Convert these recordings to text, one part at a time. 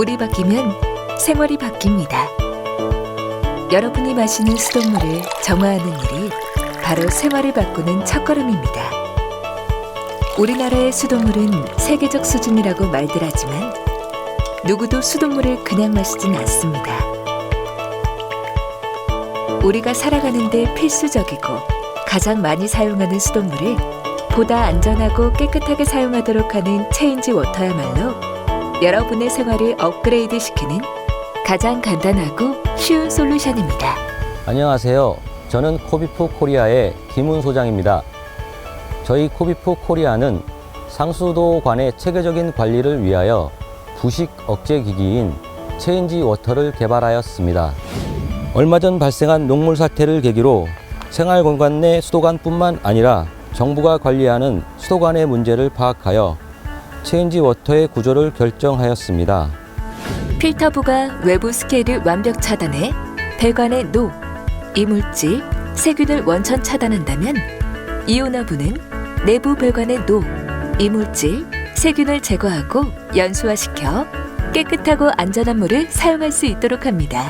물이 바뀌면 생활이 바뀝니다. 여러분이 마시는 수돗물을 정화하는 일이 바로 생활을 바꾸는 첫걸음입니다. 우리나라의 수돗물은 세계적 수준이라고 말들 하지만 누구도 수돗물을 그냥 마시진 않습니다. 우리가 살아가는데 필수적이고 가장 많이 사용하는 수돗물을 보다 안전하고 깨끗하게 사용하도록 하는 체인지 워터야말로 여러분의 생활을 업그레이드 시키는 가장 간단하고 쉬운 솔루션입니다. 안녕하세요. 저는 코비프 코리아의 김훈 소장입니다. 저희 코비프 코리아는 상수도관의 체계적인 관리를 위하여 부식 억제 기기인 체인지 워터를 개발하였습니다. 얼마 전 발생한 녹물 사태를 계기로 생활 공간 내 수도관뿐만 아니라 정부가 관리하는 수도관의 문제를 파악하여 체인지 워터의 구조를 결정하였습니다. 필터부가 외부 스케일을 완벽 차단해 배관의 노, 이물질, 세균을 원천 차단한다면 이온화부는 내부 배관의 노, 이물질, 세균을 제거하고 연수화시켜 깨끗하고 안전한 물을 사용할 수 있도록 합니다.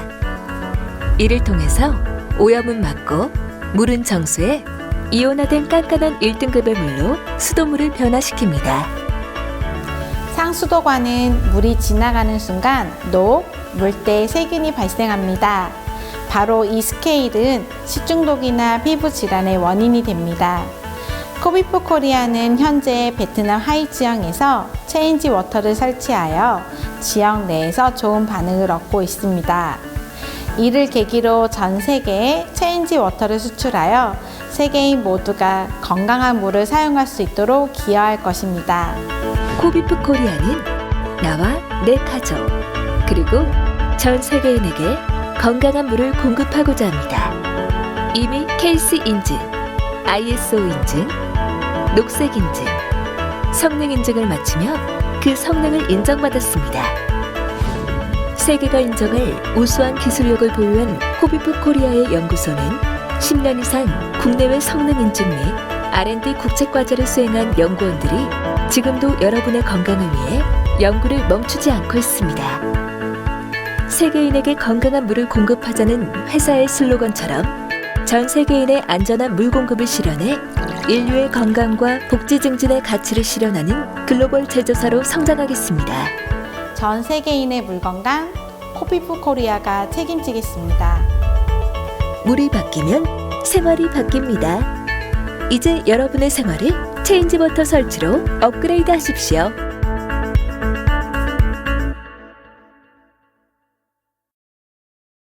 이를 통해서 오염은 막고 물은 정수해 이온화된 깐깐한 1등급의 물로 수돗물을 변화시킵니다. 상수도관은 물이 지나가는 순간 녹, 물때 세균이 발생합니다. 바로 이 스케일은 식중독이나 피부 질환의 원인이 됩니다. 코비프 코리아는 현재 베트남 하이 지역에서 체인지 워터를 설치하여 지역 내에서 좋은 반응을 얻고 있습니다. 이를 계기로 전 세계에 체인지 워터를 수출하여 세계인 모두가 건강한 물을 사용할 수 있도록 기여할 것입니다. 코비프 코리아는 나와 내 가족 그리고 전 세계인에게 건강한 물을 공급하고자 합니다. 이미 케이스 인증, ISO 인증, 녹색 인증, 성능 인증을 마치며 그 성능을 인정받았습니다. 세계가 인정할 우수한 기술력을 보유한 코비프 코리아의 연구소는 10년 이상 국내외 성능 인증 및 R&D 국제과제를 수행한 연구원들이 지금도 여러분의 건강을 위해 연구를 멈추지 않고 있습니다. 세계인에게 건강한 물을 공급하자는 회사의 슬로건처럼 전 세계인의 안전한 물 공급을 실현해 인류의 건강과 복지 증진의 가치를 실현하는 글로벌 제조사로 성장하겠습니다. 전 세계인의 물 건강 코비프 코리아가 책임지겠습니다. 물이 바뀌면 생활이 바뀝니다. 이제 여러분의 생활을 체인지버터 설치로 업그레이드 하십시오.